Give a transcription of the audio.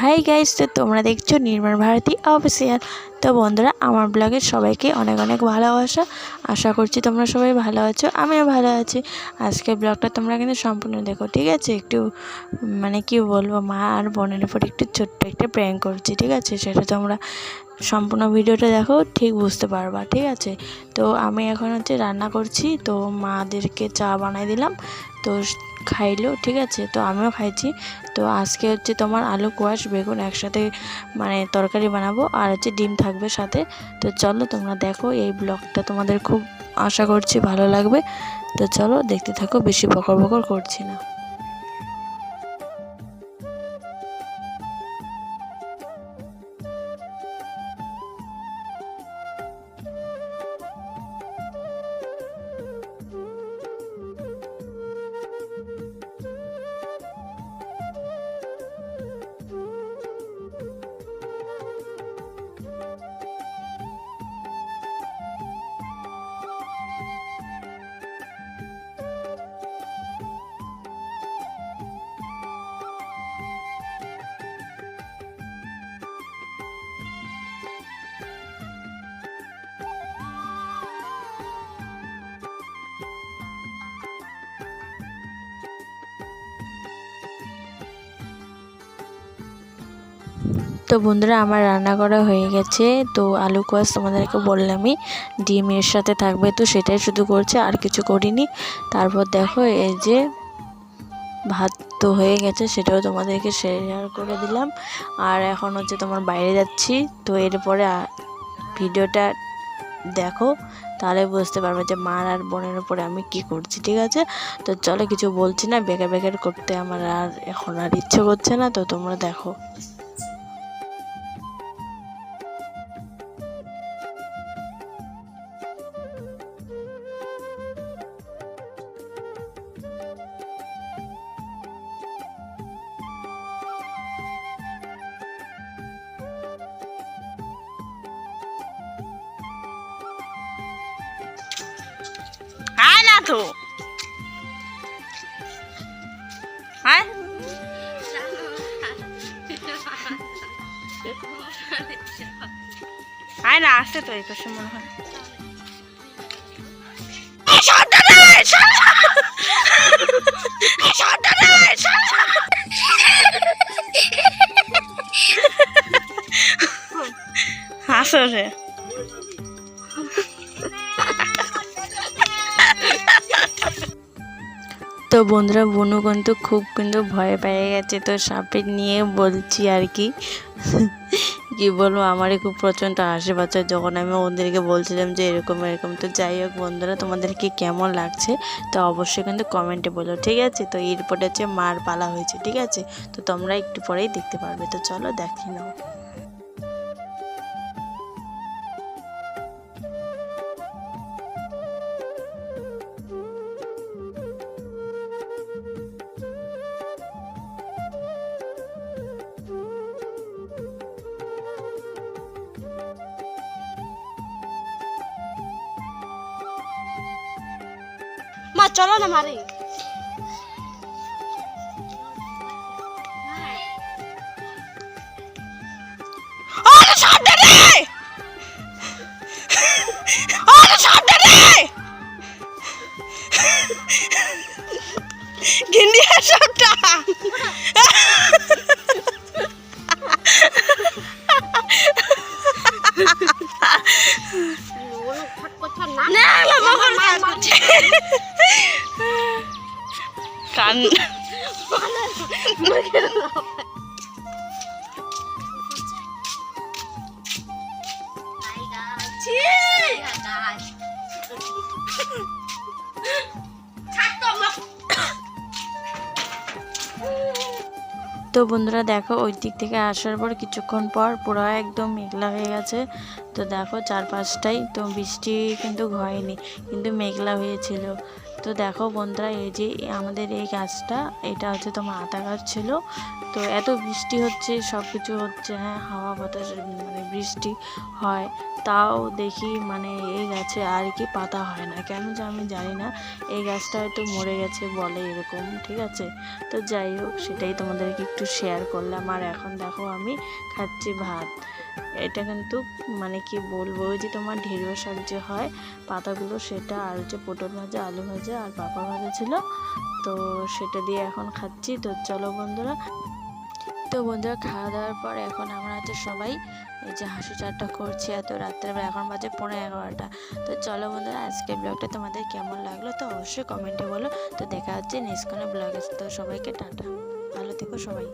Hi guys, তো তোমরা দেখছ নির্মাণ ভারতী অফিসিয়াল তো বন্ধুরা, আমার ব্লগের সবাইকে অনেক অনেক ভালোবাসা। আশা করছি তোমরা সবাই ভালো আছো, আমিও ভালো আছি। আজকের ব্লগটা তোমরা কিন্তু সম্পূর্ণ দেখো, ঠিক আছে? একটু মানে কি বলব, মা আর বোনের উপর একটু ছোট্ট একটা প্র্যাঙ্ক করছি, ঠিক আছে? সেটা তোমরা সম্পূর্ণ ভিডিওটা দেখো, ঠিক বুঝতে পারবা, ঠিক আছে? তো আমি এখন হচ্ছে রান্না করছি, তো মাদেরকে চা বানাই দিলাম। তো খাইলো, ঠিক আছে? তো আমিও খাইছি। তো আজকে হচ্ছে তোমার আলু, কোয়াশ, বেগুন একসাথে মানে তরকারি বানাবো আর হচ্ছে ডিম থাকবে সাথে। তো চলো তোমরা দেখো, এই ব্লগটা তোমাদের খুব আশা করছি ভালো লাগবে। তো চলো দেখতে থাকো, বেশি বকর বকর করছি না। তো বন্ধুরা, আমার রান্না করা হয়ে গেছে। তো আলু কোয়াশ তোমাদেরকে বললামই ডিম এর সাথে থাকবে তো সেটাই শুধু করছে, আর কিছু করিনি। তারপর দেখো, এই যে ভাত তো হয়ে গেছে, সেটাও তোমাদেরকে শেয়ার করে দিলাম। আর এখন হচ্ছে তোমার বাইরে যাচ্ছি, তো এরপরে ভিডিওটা দেখো, তাহলে বুঝতে পারবে যে মার আর বোনের উপরে আমি কি করছি, ঠিক আছে? তো চলো কিছু বলছি না, বেকার বেকার করতে আমার আর এখন আর ইচ্ছে করছে না, তো তোমরা দেখো। তো। আয় আয় না আসছে তো এই পাশে মনে হয়। সর্দারে, রে। তো বন্ধুরা, বনু কিন্তু খুব কিন্তু ভয় পেয়ে গেছে। তো সাপে নিয়ে বলছি আর কি। কি বলব, আমারই খুব প্রচণ্ড পাচ্ছে যখন আমি ওদেরকে বলছিলাম যে এরকম এরকম, তো যাই হোক বন্ধুরা, তোমাদেরকে কেমন লাগছে? তো অবশ্যই কিন্তু কমেন্টে বলো, ঠিক আছে? তো এরপরে হচ্ছে মার পালা হয়েছে, ঠিক আছে? তো তোমরা একটু পরেই দেখতে পারবে। তো চলো দেখি নাও। মা চলো না মারে! গিন্ডিয়া সবটা না। না মহল কাজ করছে তো বন্ধুরা দেখো ওই দিক থেকে আসার পর কিছুক্ষণ পর পুরো একদম মেঘলা হয়ে গেছে। তো দেখো চারপাশটাই তো বৃষ্টি কিন্তু হয়নি কিন্তু মেঘলা হয়েছিল। তো দেখো বন্ধুরা, এই যে আমাদের এই গাছটা, এটা হচ্ছে তোমার আতা গাছ ছিল। তো এত বৃষ্টি হচ্ছে সব কিছু হচ্ছে হ্যাঁ হাওয়া বাতাস মানে বৃষ্টি হয়। তাও দেখি মানে এই গাছে আর কি পাতা হয় না। কেন যে আমি জানি না, এই গাছটা হয়তো মরে গেছে বলে এরকম, ঠিক আছে? তো যাই হোক, সেটাই তোমাদেরকে একটু শেয়ার করলাম। আর এখন দেখো আমি খাচ্ছি ভাত। এটা কিন্তু মানে কি বলব যে তোমার ঢেঁড়ো শাক যে হয়, পাতাগুলো সেটা আর হচ্ছে পটল ভাজা, আলু ভাজা আর পাঁপড় ভাজা ছিল। তো সেটা দিয়ে এখন খাচ্ছি। তো চলো বন্ধুরা, তো বন্ধুরা খাওয়া দাওয়ার পর এখন আমরা হচ্ছে সবাই এই যে হাসি চারটা করছি। এত রাত্রেবেলা, এখন বাজে পনেরো এগারোটা। তো চলো বন্ধুরা, আজকে ব্লগটা তোমাদের কেমন লাগল তো অবশ্যই কমেন্টে বলো। তো দেখা হচ্ছে নেক্সট কোনো ব্লগে, তো সবাইকে টাটা। ভালো থেকো সবাই।